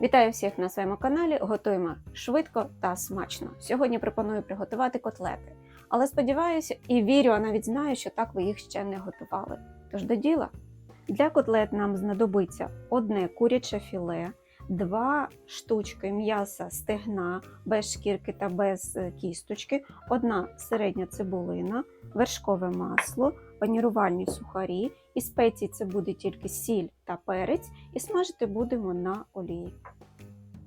Вітаю всіх на своєму каналі. Готуємо швидко та смачно. Сьогодні пропоную приготувати котлети. Але сподіваюся і вірю, а навіть знаю, що так ви їх ще не готували. Тож до діла. Для котлет нам знадобиться одне куряче філе, два штучки м'яса стегна без шкірки та без е, кісточки, одна середня цибулина, вершкове масло, панірувальні сухарі. І спеції це буде тільки сіль та перець, і смажити будемо на олії.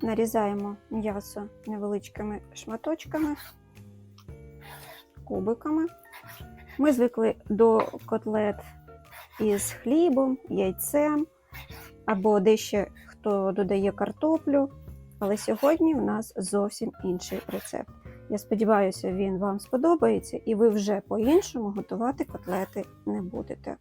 Нарізаємо м'ясо невеличкими шматочками, кубиками. Ми звикли до котлет із хлібом, яйцем або дещо хто додає картоплю. Але сьогодні у нас зовсім інший рецепт. Я сподіваюся, він вам сподобається, і ви вже по-іншому готувати котлети не будете.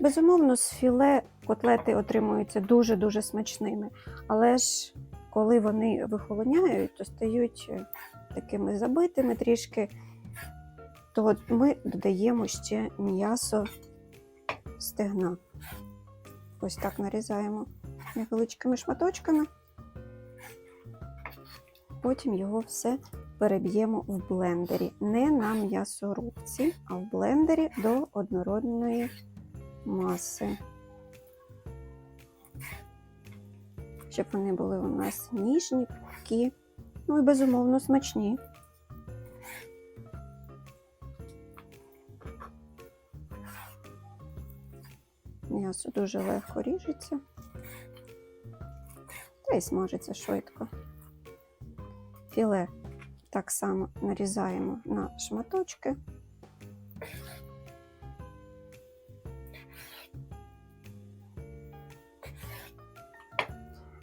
Безумовно, з філе котлети отримуються дуже-дуже смачними, але ж коли вони вихолоняють, то стають е, такими забитими трішки, то ми додаємо ще м'ясо стегна. Ось так нарізаємо невеличкими шматочками. Потім його все переб'ємо в блендері. Не на м'ясорубці, а в блендері до однородної маси. Щоб вони були у нас ніжні, пухкі, ну і безумовно смачні. М'ясо дуже легко ріжеться та й смажиться швидко. Філе так само нарізаємо на шматочки.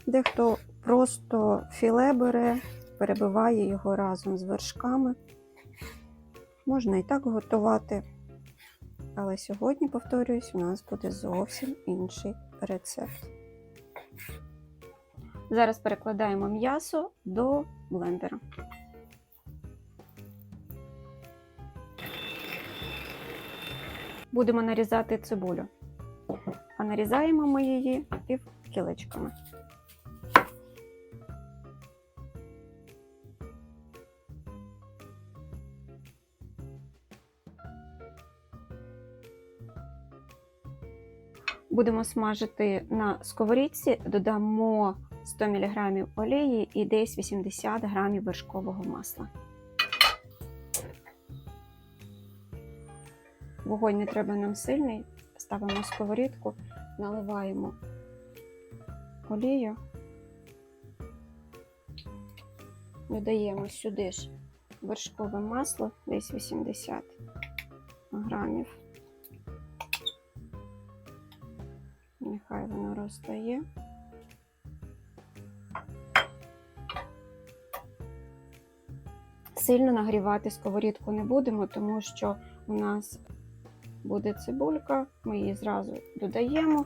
Дехто просто філе бере, перебиває його разом з вершками. Можна і так готувати. Але сьогодні, повторююсь, у нас буде зовсім інший рецепт. Зараз перекладаємо м'ясо до блендера. Будемо нарізати цибулю. А нарізаємо ми її півкілечками. Будемо смажити на сковорідці, додамо 100 мг олії і десь 80 г вершкового масла. Вогонь не треба нам сильний. Ставимо сковорідку, наливаємо олію, додаємо сюди ж вершкове масло, десь 80 грамів. Нехай воно розтає. Сильно нагрівати сковорідку не будемо, тому що у нас буде цибулька, ми її зразу додаємо,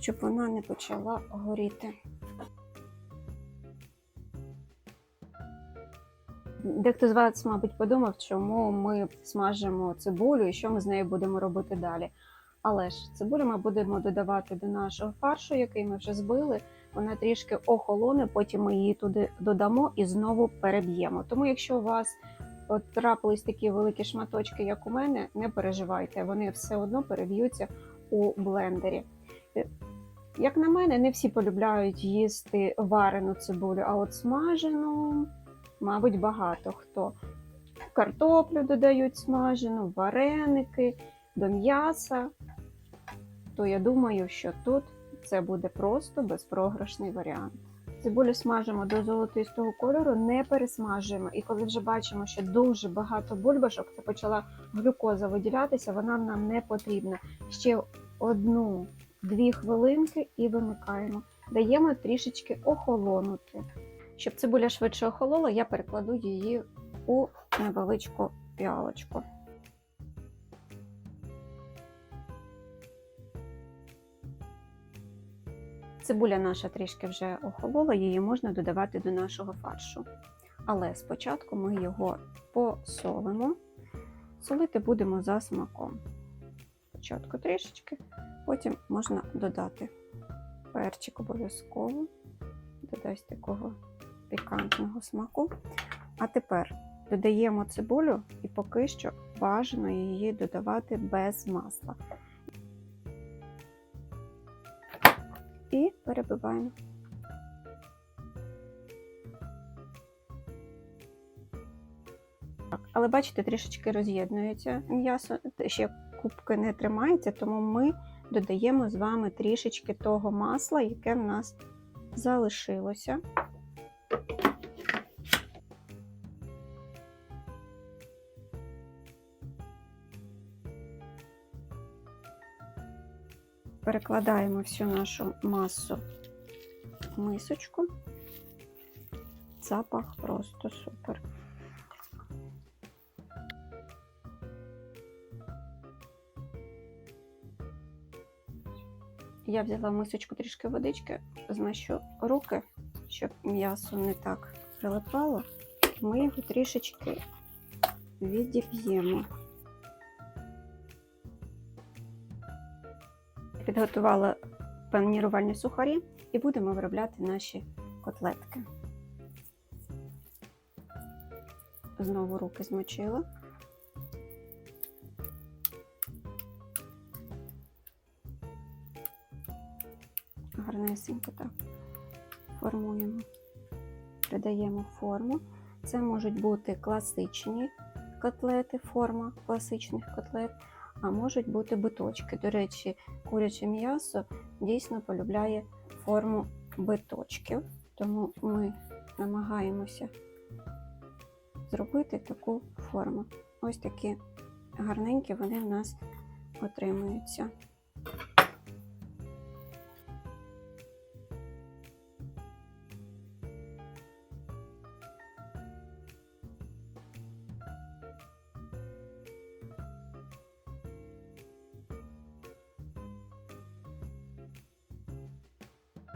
щоб вона не почала горіти. Дехто з вас, мабуть, подумав, чому ми смажимо цибулю і що ми з нею будемо робити далі. Але ж цибулю ми будемо додавати до нашого фаршу, який ми вже збили. Вона трішки охолоне, потім ми її туди додамо і знову переб'ємо. Тому, якщо у вас от трапились такі великі шматочки, як у мене, не переживайте, вони все одно переб'ються у блендері. Е, Як на мене, не всі полюбляють їсти варену цибулю, а от смажену, мабуть, багато хто. Картоплю додають смажену, вареники до м'яса то я думаю, що тут це буде просто безпрограшний варіант. Цибулю смажимо до золотистого кольору, не пересмажуємо. І коли вже бачимо, що дуже багато бульбашок, це почала глюкоза виділятися, вона нам не потрібна. Ще одну-дві хвилинки і вимикаємо. Даємо трішечки охолонути. Щоб цибуля швидше охолола, я перекладу її у невеличку піалочку. Цибуля наша трішки вже охолола, її можна додавати до нашого фаршу. Але спочатку ми його посолимо. Солити будемо за смаком. Спочатку трішечки, потім можна додати Перчик обов'язково додасть такого пікантного смаку. А тепер додаємо цибулю і поки що бажано її додавати без масла. І перебиваємо. Але бачите, трішечки роз'єднується м'ясо, ще кубки не тримається, тому ми додаємо з вами трішечки того масла, яке в нас залишилося. Перекладаємо всю нашу масу в мисочку. Запах просто супер. Я взяла мисочку трішки водички, змащу руки, щоб м'ясо не так прилипало. Ми його трішечки відіб'ємо. Підготувала панірувальні сухарі і будемо виробляти наші котлетки. Знову руки змочила. гарнесенько так формуємо, придаємо форму. Це можуть бути класичні котлети, форма класичних котлет, а можуть бути биточки. До речі, куряче м'ясо дійсно полюбляє форму биточків, тому ми намагаємося зробити таку форму. Ось такі гарненькі вони в нас отримуються.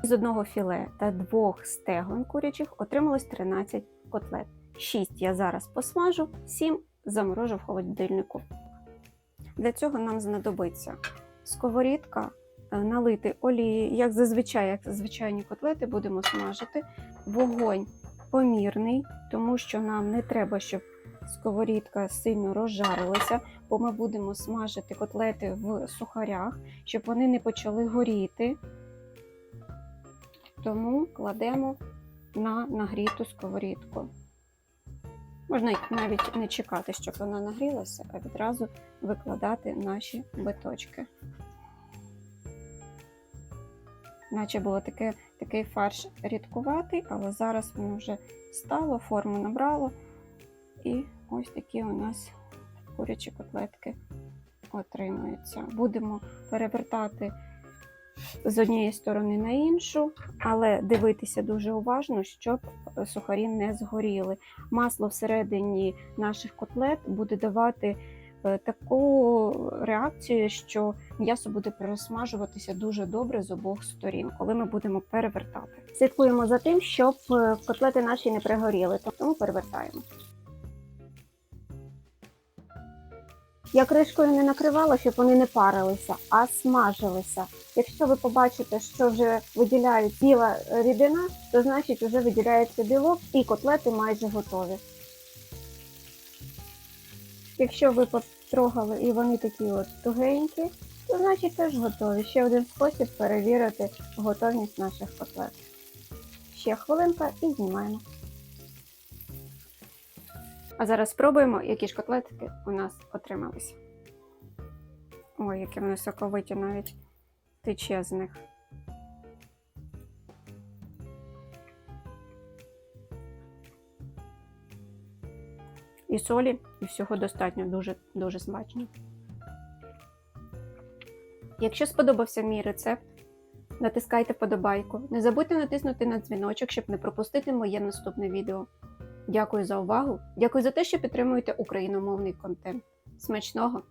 З одного філе та двох стегон курячих отрималось 13 котлет. 6 я зараз посмажу, 7 заморожу в холодильнику. Для цього нам знадобиться сковорідка, е, налити олії, як зазвичай, як звичайні котлети, будемо смажити. Вогонь помірний, тому що нам не треба, щоб сковорідка сильно розжарилася, бо ми будемо смажити котлети в сухарях, щоб вони не почали горіти. Тому кладемо на нагріту сковорідку. Можна навіть не чекати, щоб вона нагрілася, а відразу викладати наші биточки. Наче було таке, такий фарш рідкуватий, але зараз воно вже стало, форму набрало. І ось такі у нас курячі котлетки отримуються. Будемо перевертати з однієї сторони на іншу, але дивитися дуже уважно, щоб сухарі не згоріли. Масло всередині наших котлет буде давати е, таку реакцію, що м'ясо буде просмажуватися дуже добре з обох сторін, коли ми будемо перевертати. Слідкуємо за тим, щоб е, котлети наші не пригоріли, тому перевертаємо. Я кришкою не накривала, щоб вони не парилися, а смажилися. Якщо ви побачите, що вже виділяють біла рідина, то значить вже виділяється білок і котлети майже готові. Якщо ви потрогали і вони такі от тугенькі, то значить теж готові. Ще один спосіб перевірити готовність наших котлет. Ще хвилинка і знімаємо. А зараз спробуємо, які ж котлетки у нас отрималися. Ой, які вони соковиті навіть тече з них. І солі, і всього достатньо, дуже, дуже смачно. Якщо сподобався мій рецепт, натискайте подобайку. Не забудьте натиснути на дзвіночок, щоб не пропустити моє наступне відео. Дякую за увагу. Дякую за те, що підтримуєте україномовний контент. Смачного!